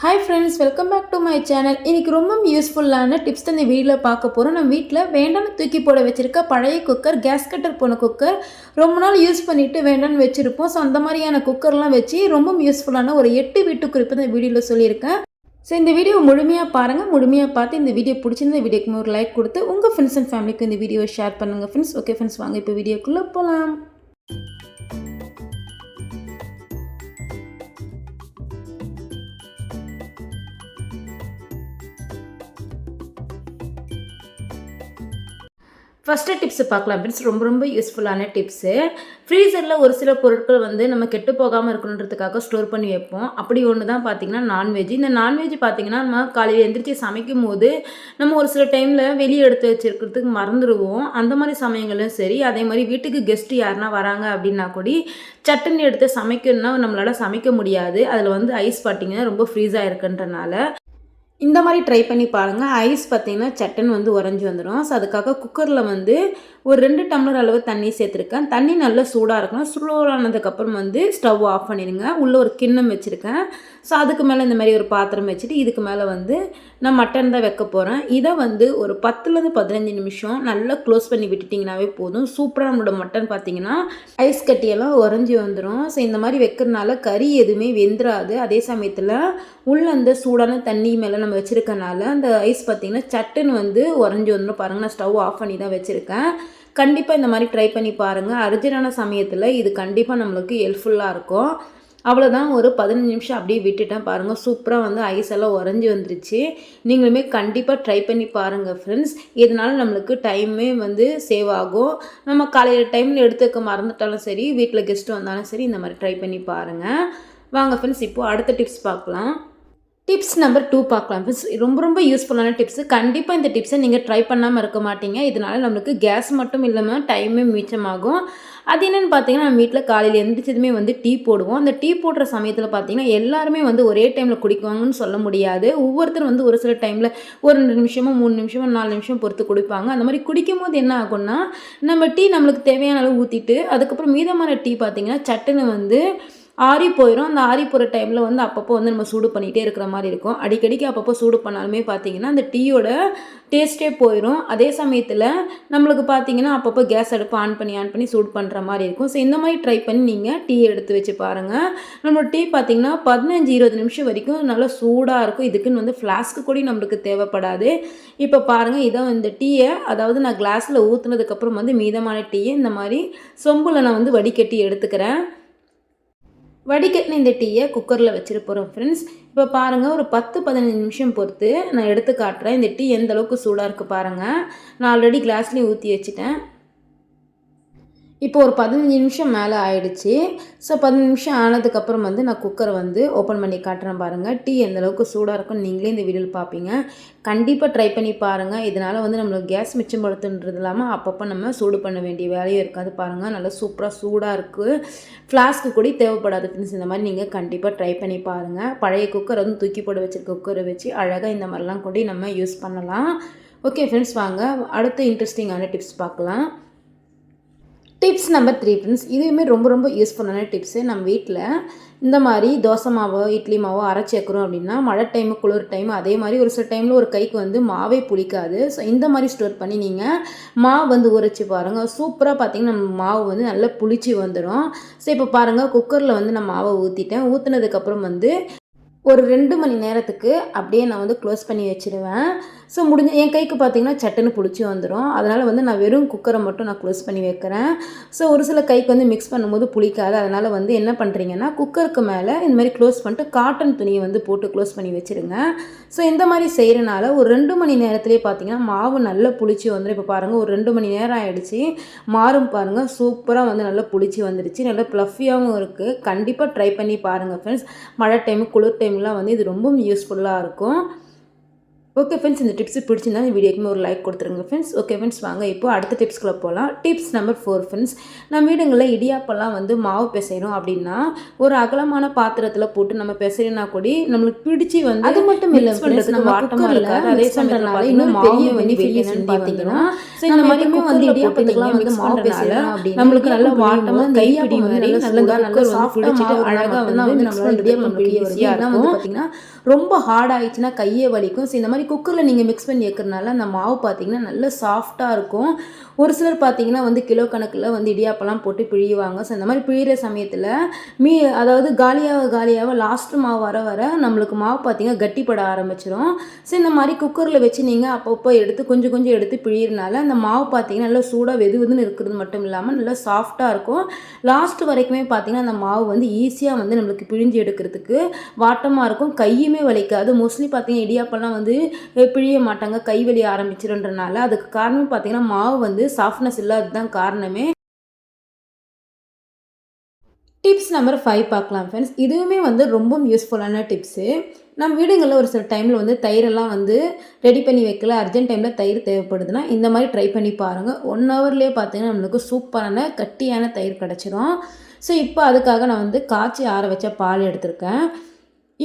Hi friends welcome back to my channel இன்றைக்கி ரொம்ப யூஸ்ஃபுல்லான டிப்ஸ் தான் இந்த வீடியோவில் பார்க்க போகிறோம் நம்ம வீட்டில் வேண்டாம்னு தூக்கி போட வச்சுருக்க பழைய குக்கர் கேஸ் கட்டர் போன குக்கர் ரொம்ப நாள் யூஸ் பண்ணிவிட்டு வேண்டாம்னு வச்சுருப்போம். ஸோ அந்த மாதிரியான குக்கர்லாம் வச்சு ரொம்ப யூஸ்ஃபுல்லான ஒரு எட்டு வீட்டு குறிப்பு தான் இந்த வீடியோவில் சொல்லியிருக்கேன். ஸோ இந்த வீடியோ முழுமையாக பாருங்கள் முழுமையாக பார்த்து இந்த வீடியோ பிடிச்சிருந்த வீடியோக்கு ஒரு லைக் கொடுத்து உங்கள் ஃப்ரெண்ட்ஸ் அண்ட் ஃபேமிலிக்கு இந்த வீடியோவை ஷேர் பண்ணுங்கள் ஃப்ரெண்ட்ஸ் ஓகே ஃப்ரெண்ட்ஸ் வாங்க இப்போ வீடியோக்குள்ளே போகலாம் ஃபஸ்ட்டு டிப்ஸு பார்க்கலாம் ஃப்ரெண்ட்ஸ் ரொம்ப ரொம்ப யூஸ்ஃபுல்லான டிப்ஸு ஃப்ரீசரில் ஒரு சில பொருட்கள் வந்து நம்ம கெட்டு போகாமல் இருக்கணுன்றதுக்காக ஸ்டோர் பண்ணி வைப்போம். அப்படி ஒன்று தான் பார்த்திங்கன்னா நான்வெஜ் இந்த நான்வெஜ் பார்த்திங்கன்னா நம்ம காலையில் எந்திரிச்சு சமைக்கும் போது நம்ம ஒரு சில டைமில் வெளியே எடுத்து வச்சுருக்கிறதுக்கு மறந்துடுவோம் அந்த மாதிரி சமயங்களும் சரி. அதே மாதிரி வீட்டுக்கு கெஸ்ட்டு யாருனா வராங்க அப்படின்னா கூட சட்டுன்னு எடுத்து சமைக்கணும்னா நம்மளால் சமைக்க முடியாது. அதில் வந்து ஐஸ் பார்த்திங்கன்னா ரொம்ப ஃப்ரீஸாக இருக்குன்றனால இந்த மாதிரி ட்ரை பண்ணி பாருங்கள் ஐஸ் பார்த்தீங்கன்னா சட்டன் வந்து உறைஞ்சி வந்துடும் ஸோ அதுக்காக குக்கரில் வந்து ஒரு ரெண்டு டம்ளர் அளவு தண்ணி சேர்த்துருக்கேன். தண்ணி நல்லா சூடாக இருக்கணும். சூடானதுக்கப்புறம் வந்து ஸ்டவ் ஆஃப் பண்ணிடுங்க. உள்ளே ஒரு கிண்ணம் வச்சுருக்கேன். ஸோ அதுக்கு மேலே இந்த மாதிரி ஒரு பாத்திரம் வச்சுட்டு இதுக்கு மேலே வந்து நான் மட்டன் தான் வைக்க போகிறேன் இதை வந்து ஒரு பத்துலேருந்து பதினஞ்சு நிமிஷம் நல்லா க்ளோஸ் பண்ணி விட்டுட்டிங்கனாவே போதும். சூப்பராக நம்மளோட மட்டன் பார்த்தீங்கன்னா ஐஸ் கட்டியெல்லாம் உறைஞ்சி வந்துடும் ஸோ இந்த மாதிரி வைக்கிறதுனால கறி எதுவுமே வெந்துடாது அதே சமயத்தில் உள்ள அந்த சூடான தண்ணி மேலே நம்ம வச்சுருக்கனால அந்த ஐஸ் பார்த்திங்கன்னா சட்டுன்னு வந்து உறைஞ்சி வந்துடும் பாருங்கள் நான் ஸ்டவ் ஆஃப் பண்ணி தான் வச்சுருக்கேன். கண்டிப்பாக இந்த மாதிரி ட்ரை பண்ணி பாருங்கள் அர்ஜென்டான சமயத்தில் இது கண்டிப்பாக நம்மளுக்கு ஹெல்ப்ஃபுல்லாக இருக்கும். அவ்வளோதான் ஒரு பதினஞ்சு நிமிஷம் அப்படியே விட்டுட்டேன் பாருங்கள் சூப்பராக வந்து ஐஸ் எல்லாம் உறைஞ்சி வந்துருச்சு. நீங்களுமே கண்டிப்பாக ட்ரை பண்ணி பாருங்கள் ஃப்ரெண்ட்ஸ் இதனால் நம்மளுக்கு டைமே வந்து சேவ் ஆகும். நம்ம காலையில் டைமில் எடுத்துக்க மறந்துட்டாலும் சரி வீட்டில் கெஸ்ட்டு வந்தாலும் சரி இந்த மாதிரி ட்ரை பண்ணி பாருங்கள் வாங்க ஃப்ரெண்ட்ஸ் இப்போது அடுத்த டிப்ஸ் பார்க்கலாம். டிப்ஸ் நம்பர் டூ பார்க்கலாம். ரொம்ப ரொம்ப யூஸ்ஃபுல்லான டிப்ஸு கண்டிப்பாக இந்த டிப்ஸை நீங்கள் ட்ரை பண்ணாமல் இருக்க மாட்டீங்க. இதனால் நம்மளுக்கு கேஸ் மட்டும் இல்லாமல் டைமே மிச்சமாகும். அது என்னென்னு பார்த்தீங்கன்னா நம்ம வீட்டில் காலையில் எந்திரிச்சதுமே வந்து டீ போடுவோம். அந்த டீ போடுற சமயத்தில் பார்த்தீங்கன்னா எல்லாருமே வந்து ஒரே டைமில் குடிக்குவாங்கன்னு சொல்ல முடியாது. ஒவ்வொருத்தரும் வந்து ஒரு சில டைமில் ஒரு ரெண்டு நிமிஷமோ மூணு நிமிஷமோ நாலு நிமிஷம் பொறுத்து குடிப்பாங்க. அந்த மாதிரி குடிக்கும் போது என்ன ஆகும்னா நம்ம டீ நம்மளுக்கு தேவையான அளவு ஊற்றிட்டு அதுக்கப்புறம் மீதமான டீ பார்த்தீங்கன்னா சட்டுன்னு வந்து ஆறி போயிடும் அந்த ஆறி போகிற டைமில் வந்து அப்பப்போ வந்து நம்ம சூடு பண்ணிகிட்டே இருக்கிற மாதிரி இருக்கும். அடிக்கடிக்கு அப்பப்போ சூடு பண்ணாலுமே பார்த்தீங்கன்னா அந்த டீயோட டேஸ்ட்டே போயிடும் அதே சமயத்தில் நம்மளுக்கு பார்த்தீங்கன்னா அப்பப்போ கேஸ் அடுப்பு ஆன் பண்ணி ஆன் பண்ணி சூடு பண்ணுற மாதிரி இருக்கும். ஸோ இந்த மாதிரி ட்ரை பண்ணி நீங்கள் டீ எடுத்து வச்சு பாருங்கள் நம்மளோட டீ பார்த்தீங்கன்னா பதினஞ்சு இருபது நிமிஷம் வரைக்கும் நல்லா சூடாக இருக்கும். இதுக்குன்னு வந்து ஃப்ளாஸ்க்கு கூட நம்மளுக்கு தேவைப்படாது. இப்போ பாருங்கள் இதை இந்த டீயை அதாவது நான் கிளாஸில் ஊற்றுனதுக்கப்புறம் வந்து மீதமான டீயை இந்த மாதிரி சொம்பில் நான் வந்து வடிகட்டி எடுத்துக்கிறேன். வடிகட்டின இந்த டீயை குக்கரில் வச்சுட்டு போகிறோம் ஃப்ரெண்ட்ஸ் இப்போ பாருங்கள் ஒரு பத்து பதினஞ்சு நிமிஷம் பொறுத்து நான் எடுத்து காட்டுறேன். இந்த டீ எந்த அளவுக்கு சூடாக இருக்குது பாருங்கள் நான் ஆல்ரெடி கிளாஸ்லேயும் ஊற்றி வச்சுட்டேன். இப்போ ஒரு பதினஞ்சு நிமிஷம் மேலே ஆயிடுச்சு. ஸோ பதினஞ்சு நிமிஷம் ஆனதுக்கப்புறம் வந்து நான் குக்கரை வந்து ஓப்பன் பண்ணி காட்டுறேன் பாருங்கள் டீ எந்த அளவுக்கு சூடாக இருக்கும்னு நீங்களே இந்த வீடியோவில் பார்ப்பீங்க கண்டிப்பாக ட்ரை பண்ணி பாருங்கள் இதனால் வந்து நம்மளுக்கு கேஸ் மிச்சப்படுத்துன்றது இல்லாமல் அப்பப்போ நம்ம சூடு பண்ண வேண்டிய வேலையும் இருக்காது பாருங்கள் நல்லா சூப்பராக சூடாக இருக்குது ஃப்ளாஸ்க்கு கூட தேவைப்படாது ஃப்ரெண்ட்ஸ் இந்த மாதிரி நீங்கள் கண்டிப்பாக ட்ரை பண்ணி பாருங்கள் பழைய குக்கர் வந்து தூக்கி போட வச்சிருக்க குக்கரை வச்சு அழகாக இந்த மாதிரிலாம் கூட நம்ம யூஸ் பண்ணலாம். ஓகே ஃப்ரெண்ட்ஸ் வாங்க. அடுத்த இன்ட்ரெஸ்டிங்கான டிப்ஸ் பார்க்கலாம். டிப்ஸ் நம்பர் த்ரீ ஃப்ரெண்ட்ஸ் இதுவுமே ரொம்ப ரொம்ப யூஸ்ஃபுல்லான டிப்ஸு நம்ம வீட்டில் இந்த மாதிரி தோசை மாவோ இட்லி மாவோ அரைச்சி வைக்கிறோம் அப்படின்னா மழை டைமு குளிர் டைம் அதே மாதிரி ஒரு சில டைமில் ஒரு கைக்கு வந்து மாவே புளிக்காது. ஸோ இந்த மாதிரி ஸ்டோர் பண்ணி நீங்கள் மாவு வந்து உரைச்சி பாருங்கள் சூப்பராக பார்த்தீங்கன்னா நம்ம மாவு வந்து நல்லா புளிச்சு வந்துடும் ஸோ இப்போ பாருங்கள் குக்கரில் வந்து நான் மாவை ஊற்றிட்டேன் ஊற்றுனதுக்கப்புறம் வந்து ஒரு ரெண்டு மணி நேரத்துக்கு அப்படியே நான் வந்து க்ளோஸ் பண்ணி வச்சுருவேன். ஸோ முடிஞ்ச என் கைக்கு பார்த்தீங்கன்னா சட்டுன்னு பிடிச்சி வந்துடும் அதனால் வந்து நான் வெறும் குக்கரை மட்டும் நான் க்ளோஸ் பண்ணி வைக்கிறேன். ஸோ ஒரு சில கைக்கு வந்து மிக்ஸ் பண்ணும்போது புளிக்காது. அதனால் வந்து என்ன பண்ணுறீங்கன்னா குக்கருக்கு மேலே இந்த மாதிரி க்ளோஸ் பண்ணிட்டு காட்டன் துணியை வந்து போட்டு க்ளோஸ் பண்ணி வச்சுருங்க. ஸோ இந்த மாதிரி செய்கிறனால ஒரு ரெண்டு மணி நேரத்துலேயே பார்த்தீங்கன்னா மாவு நல்லா புளிச்சு வந்துடும் இப்போ பாருங்கள் ஒரு ரெண்டு மணி நேரம் ஆகிடுச்சு மாறும் பாருங்கள் சூப்பராக வந்து நல்லா புளிச்சு வந்துடுச்சு நல்லா ப்ளஃபியாகவும் இருக்குது கண்டிப்பாக ட்ரை பண்ணி பாருங்கள் ஃப்ரெண்ட்ஸ் மழை டைமு குளிர் டைம்லாம் வந்து இது ரொம்பவும் யூஸ்ஃபுல்லாக இருக்கும். ஓகே ஃப்ரெண்ட்ஸ் இந்த டிப்ஸ் பிடிச்சிருந்தா இந்த வீடியோக்குமே ஒரு லைக் கொடுத்துருங்க ஃப்ரெண்ட்ஸ் ஓகே ஃப்ரெண்ட்ஸ் வாங்க இப்போ அடுத்த டிப்ஸ்குள்ளே போகலாம் டிப்ஸ் நம்பர் ஃபோர் ஃப்ரெண்ட்ஸ் நம்ம வீடுங்களில் இடியாப்பெல்லாம் வந்து மாவு பிசைகிறோம் அப்படின்னா ஒரு அகலமான பாத்திரத்தில் போட்டு நம்ம பிசைறினா கூட நம்மளுக்கு பிடிச்சி வந்து அது மட்டும் இல்ல பண்றதுக்கு நம்ம வாட்டமா குக்கர்ல இருக்காது. அதே சமயத்தில் மாவு பெரிய வந்து என்னன்னு பார்த்தீங்கன்னா, இந்த நம்ம மாதிரி எப்பவுமே வந்து இடியாப்பத்துக்குலாம் வந்து மாவு பிசைறோம் அப்படின்னா நம்மளுக்கு நல்ல வாட்டமாக கைப்பிடி மாதிரி நல்லா நல்லா மாவு அழகாக வந்து நம்மளால இடியாப்பம் பிடிக்க. வந்து பார்த்தீங்கன்னா ரொம்ப ஹார்ட் ஆயிடுச்சுன்னா கையே வலிக்கும். ஸோ இந்த மாதிரி குக்கரில் நீங்கள் மிக்ஸ் பண்ணி வைக்கிறனால அந்த மாவு பார்த்தீங்கன்னா நல்ல சாஃப்டாக இருக்கும். ஒரு சிலர் பார்த்தீங்கன்னா வந்து கிலோ கணக்கில் வந்து இடியாப்பெல்லாம் போட்டு பிழியுவாங்க ஸோ இந்த மாதிரி பிழிகிற சமயத்தில் மீ அதாவது காலியாக காலியாக லாஸ்ட் மாவு வர வர நம்மளுக்கு மாவு பார்த்தீங்கன்னா கட்டிப்பட ஆரம்பிச்சிடும் ஸோ இந்த மாதிரி குக்கரில் வச்சு நீங்கள் அப்பப்போ எடுத்து கொஞ்சம் கொஞ்சம் எடுத்து பிழியறனால அந்த மாவு பார்த்தீங்கன்னா நல்லா சூடாக வெது வெதுன்னு இருக்கிறது மட்டும் இல்லாமல் நல்லா சாஃப்டாக இருக்கும். லாஸ்ட் வரைக்குமே பார்த்தீங்கன்னா அந்த மாவு வந்து ஈஸியாக வந்து நம்மளுக்கு பிழிஞ்சு எடுக்கிறதுக்கு வாட்டமாக இருக்கும். கையுமே வலிக்காது. மோஸ்ட்லி பார்த்தீங்கன்னா இடியாப்பெல்லாம் வந்து பிழிய மாட்டாங்க கை வலி ஆரம்பிச்சிருன்றனால அதுக்கு காரணம் பார்த்தீங்கன்னா மாவு வந்து சாஃப்ட்னஸ் இல்லாததுதான் காரணமே. டிப்ஸ் நம்பர் ஃபைவ் பார்க்கலாம் ஃப்ரெண்ட்ஸ் இதுவுமே வந்து ரொம்ப யூஸ்ஃபுல்லான டிப்ஸு நம்ம வீடுங்களில் ஒரு சில டைமில் வந்து தயிரெல்லாம் வந்து ரெடி பண்ணி வைக்கல அர்ஜென்ட் டைமில் தயிர் தேவைப்படுதுன்னா இந்த மாதிரி ட்ரை பண்ணி பாருங்கள் ஒன் ஹவர்லேயே பார்த்தீங்கன்னா நம்மளுக்கு சூப்பரான கட்டியான தயிர் கிடச்சிரும். ஸோ இப்போ அதுக்காக நான் வந்து காய்ச்சி ஆற வச்ச பால் எடுத்திருக்கேன்.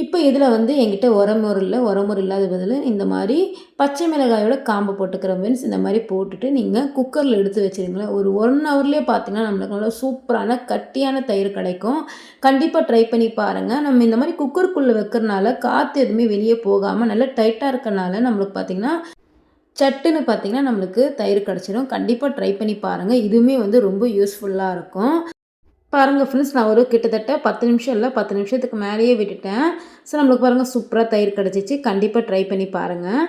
இப்போ இதில் வந்து என்கிட்ட உரமுறை இல்லை உரமுறை இல்லாத பதில் இந்த மாதிரி பச்சை மிளகாயோட காம்பு போட்டுக்கிற மீன்ஸ் இந்த மாதிரி போட்டுட்டு நீங்கள் குக்கரில் எடுத்து வச்சுருங்களேன். ஒரு ஒன் ஹவர்லேயே பார்த்தீங்கன்னா நம்மளுக்கு நல்லா சூப்பரான கட்டியான தயிர் கிடைக்கும். கண்டிப்பாக ட்ரை பண்ணி பாருங்கள் நம்ம இந்த மாதிரி குக்கருக்குள்ளே வைக்கிறனால காற்று எதுவுமே வெளியே போகாமல் நல்லா டைட்டாக இருக்கனால நம்மளுக்கு பார்த்திங்கன்னா சட்டுன்னு பார்த்தீங்கன்னா நம்மளுக்கு தயிர் கிடச்சிடும் கண்டிப்பாக ட்ரை பண்ணி பாருங்கள் இதுவுமே வந்து ரொம்ப யூஸ்ஃபுல்லாக இருக்கும். பாருங்கள் ஃப்ரெண்ட்ஸ் நான் ஒரு கிட்டத்தட்ட பத்து நிமிஷம் இல்லை பத்து நிமிஷத்துக்கு மேலேயே விட்டுட்டேன். ஸோ நம்மளுக்கு பாருங்கள் சூப்பராக தயிர் கிடச்சிச்சு. கண்டிப்பாக ட்ரை பண்ணி பாருங்கள்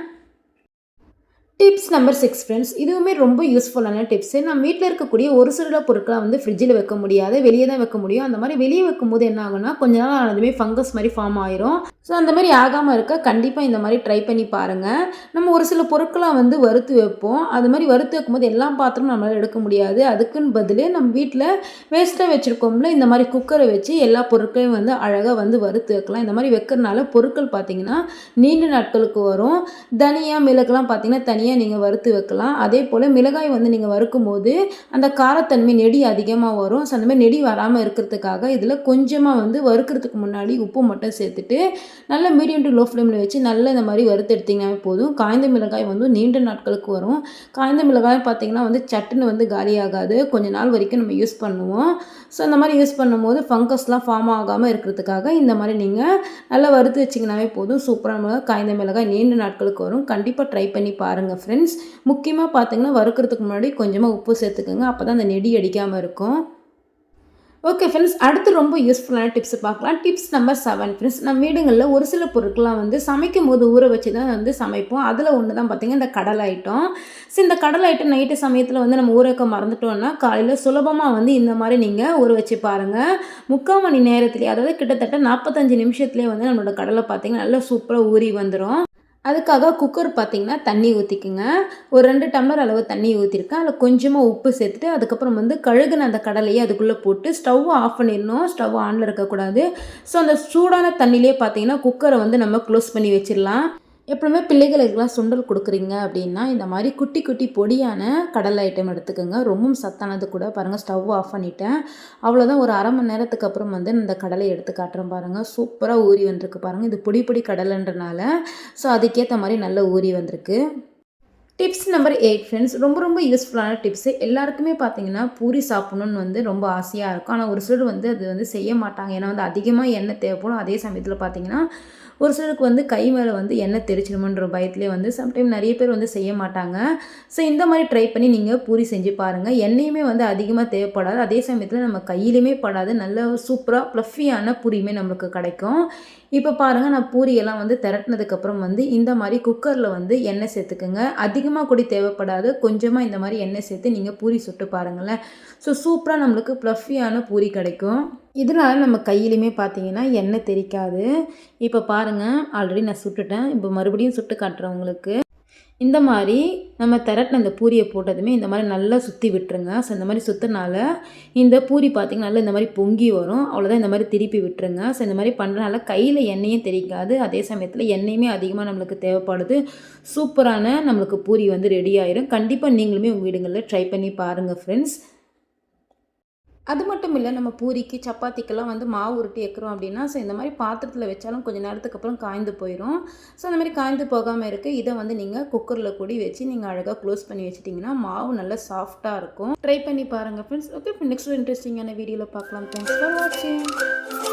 டிப்ஸ் நம்பர் சிக்ஸ் ஃப்ரெண்ட்ஸ் இதுவுமே ரொம்ப யூஸ்ஃபுல்லான டிப்ஸு நம்ம வீட்டில் இருக்கக்கூடிய ஒரு சில பொருட்களை வந்து ஃப்ரிட்ஜில் வைக்க முடியாது வெளியே தான் வைக்க முடியும். அந்த மாதிரி வெளியே வைக்கும்போது என்ன ஆகும்னா கொஞ்ச நாள் ஆனதுமே ஃபங்கஸ் மாதிரி ஃபார்ம் ஆயிரும். ஸோ அந்த மாதிரி ஆகாமல் இருக்க கண்டிப்பாக இந்த மாதிரி ட்ரை பண்ணி பாருங்கள் நம்ம ஒரு சில பொருட்களை வந்து வறுத்து வைப்போம். அது மாதிரி வறுத்து வைக்கும்போது எல்லா பாத்திரமும் நம்மளால் எடுக்க முடியாது. அதுக்குன்னு பதில் நம்ம வீட்டில் வேஸ்ட்டாக வச்சுருக்கோம்ல இந்த மாதிரி குக்கரை வச்சு எல்லா பொருட்களையும் வந்து அழகாக வந்து வறுத்து வைக்கலாம். இந்த மாதிரி வைக்கிறனால பொருட்கள் பார்த்திங்கன்னா நீண்ட நாட்களுக்கு வரும். தனியாக மிளகுலாம் பார்த்திங்கன்னா தனியாக நீங்கள் வறுத்து வைக்கலாம். அதே போல் மிளகாய் வந்து நீங்கள் வறுக்கும் போது அந்த காரத்தன்மை நெடி அதிகமாக வரும். ஸோ அந்த மாதிரி நெடி வராமல் இருக்கிறதுக்காக இதில் கொஞ்சமாக வந்து வறுக்கிறதுக்கு முன்னாடி உப்பு மட்டும் சேர்த்துட்டு நல்ல மீடியம் டு லோ ஃப்ளேமில் வச்சு நல்லா இந்த மாதிரி வறுத்து எடுத்திங்கனாவே போதும். காய்ந்த மிளகாய் வந்து நீண்ட நாட்களுக்கு வரும். காய்ந்த மிளகாய் பார்த்திங்கன்னா வந்து சட்டுன்னு வந்து காலியாகாது கொஞ்ச நாள் வரைக்கும் நம்ம யூஸ் பண்ணுவோம். ஸோ அந்த மாதிரி யூஸ் பண்ணும்போது ஃபங்கஸ்லாம் ஃபார்ம் ஆகாமல் இருக்கிறதுக்காக இந்த மாதிரி நீங்கள் நல்லா வறுத்து வச்சிங்கனாவே போதும். சூப்பராக மிளகாய் காய்ந்த மிளகாய் நீண்ட நாட்களுக்கு வரும். கண்டிப்பாக ட்ரை பண்ணி பாருங்கள் ஃப்ரெண்ட்ஸ் முக்கியமாக பார்த்தீங்கன்னா வறுக்கிறதுக்கு முன்னாடி கொஞ்சமாக உப்பு சேர்த்துக்கோங்க. அப்போ தான் அந்த நெடி அடிக்காமல் இருக்கும். ஓகே ஃப்ரெண்ட்ஸ் அடுத்து ரொம்ப யூஸ்ஃபுல்லான டிப்ஸ் பார்க்கலாம். டிப்ஸ் நம்பர் செவன் ஃப்ரெண்ட்ஸ் நம்ம வீடுங்களில் ஒரு சில பொருட்கள்லாம் வந்து சமைக்கும் போது ஊற வச்சு தான் வந்து சமைப்போம். அதில் ஒன்று தான் பார்த்திங்கன்னா இந்த கடலை ஐட்டம் ஸோ இந்த கடலை ஐட்டம் நைட்டு சமயத்தில் வந்து நம்ம ஊற வைக்க மறந்துட்டோம்னா காலையில் சுலபமாக வந்து இந்த மாதிரி நீங்கள் ஊற வச்சு பாருங்கள் முக்கால் மணி நேரத்துலேயே அதாவது கிட்டத்தட்ட நாற்பத்தஞ்சு நிமிஷத்துலேயே வந்து நம்மளோட கடலை பார்த்திங்கன்னா நல்லா சூப்பராக ஊறி வந்துடும் அதுக்காக குக்கர் பார்த்திங்கன்னா தண்ணி ஊற்றிக்குங்க ஒரு ரெண்டு டம்ளர் அளவு தண்ணி ஊற்றிருக்கேன் அதில் கொஞ்சமாக உப்பு சேர்த்துட்டு அதுக்கப்புறம் வந்து கழுகுன அந்த கடலையை அதுக்குள்ளே போட்டு ஸ்டவ் ஆஃப் பண்ணிடணும். ஸ்டவ் ஆனில் இருக்கக்கூடாது. ஸோ அந்த சூடான தண்ணியிலே பார்த்தீங்கன்னா குக்கரை வந்து நம்ம க்ளோஸ் பண்ணி வச்சிடலாம். எப்பவுமே பிள்ளைகளுக்கெல்லாம் சுண்டல் கொடுக்குறீங்க அப்படின்னா இந்த மாதிரி குட்டி குட்டி பொடியான கடலை ஐட்டம் எடுத்துக்கோங்க. ரொம்பவும் சத்தானது கூட. பாருங்கள் ஸ்டவ் ஆஃப் பண்ணிட்டேன். அவ்வளோதான் ஒரு அரை மணி நேரத்துக்கு அப்புறம் வந்து இந்த கடலை எடுத்து காட்டுறேன் பாருங்கள் சூப்பராக ஊறி வந்திருக்கு பாருங்கள் இது பொடி பொடி கடலைன்றனால. ஸோ அதுக்கேற்ற மாதிரி நல்லா ஊறி வந்திருக்கு. டிப்ஸ் நம்பர் எயிட் ஃப்ரெண்ட்ஸ் ரொம்ப ரொம்ப யூஸ்ஃபுல்லான டிப்ஸு எல்லாருக்குமே பார்த்தீங்கன்னா பூரி சாப்பிடணும்னு வந்து ரொம்ப ஆசையாக இருக்கும். ஆனால் ஒரு சிலர் வந்து அது வந்து செய்ய மாட்டாங்க. ஏன்னா வந்து அதிகமாக எண்ணெய் தேவைப்படும். அதே சமயத்தில் பார்த்தீங்கன்னா ஒரு சிலருக்கு வந்து கை மேலே வந்து எண்ணெய் தெரிச்சிடுமோன்ற பயத்துலேயே வந்து சம்டைம் நிறைய பேர் வந்து செய்ய மாட்டாங்க. ஸோ இந்த மாதிரி ட்ரை பண்ணி நீங்கள் பூரி செஞ்சு பாருங்கள் எண்ணெயுமே வந்து அதிகமாக தேவைப்படாது. அதே சமயத்தில் நம்ம கையிலையுமே படாது. நல்ல சூப்பராக ப்ளஃபியான பூரியுமே நம்மளுக்கு கிடைக்கும். இப்போ பாருங்கள் நான் பூரியெல்லாம் வந்து திரட்டினதுக்கப்புறம் வந்து இந்த மாதிரி குக்கரில் வந்து எண்ணெய் சேர்த்துக்குங்க. அதிகமாக கூட தேவைப்படாது. கொஞ்சமாக இந்த மாதிரி எண்ணெய் சேர்த்து நீங்கள் பூரி சுட்டு பாருங்களேன். ஸோ சூப்பராக நம்மளுக்கு ப்ளஃபியான பூரி கிடைக்கும். இதனால நம்ம கையிலையுமே பார்த்தீங்கன்னா எண்ணெய் தெரிக்காது இப்போ பாருங்கள் ஆல்ரெடி நான் சுட்டுட்டேன். இப்போ மறுபடியும் சுட்டு காட்டுறேன் உங்களுக்கு. இந்த மாதிரி நம்ம திரட்டின அந்த பூரியை போட்டதுமே இந்த மாதிரி நல்லா சுற்றி விட்டுருங்க. ஸோ இந்த மாதிரி சுற்றினால இந்த பூரி பார்த்திங்கன்னா நல்லா இந்த மாதிரி பொங்கி வரும். அவ்வளோதான் இந்த மாதிரி திருப்பி விட்டுருங்க. ஸோ இந்த மாதிரி பண்ணுறனால கையில் எண்ணெயும் தெரிக்காது அதே சமயத்தில் எண்ணெயுமே அதிகமாக நம்மளுக்கு தேவைப்படுது. சூப்பரான நம்மளுக்கு பூரி வந்து ரெடி ஆயிரும். கண்டிப்பாக நீங்களுமே உங்கள் வீடுங்களில் ட்ரை பண்ணி பாருங்கள் ஃப்ரெண்ட்ஸ் அது மட்டும் இல்லை நம்ம பூரிக்கு சப்பாத்திக்கெல்லாம் வந்து மாவு உருட்டி வைக்கிறோம் அப்படின்னா ஸோ இந்த மாதிரி பாத்திரத்தில் வச்சாலும் கொஞ்சம் நேரத்துக்கு அப்புறம் காய்ந்து போயிடும் ஸோ அந்த மாதிரி காய்ந்து போகாமல் இருக்குது இதை வந்து நீங்கள் குக்கரில் கூடி வச்சு நீங்கள் அழகாக க்ளோஸ் பண்ணி வச்சிட்டிங்கன்னா மாவு நல்லா சாஃப்டாக இருக்கும். ட்ரை பண்ணி பாருங்கள் ஃப்ரெண்ட்ஸ் ஓகே நெக்ஸ்ட் இன்ட்ரெஸ்டிங்கான வீடியோவில் பார்க்கலாம் தேங்க்ஸ் ஃபார் வாட்சிங்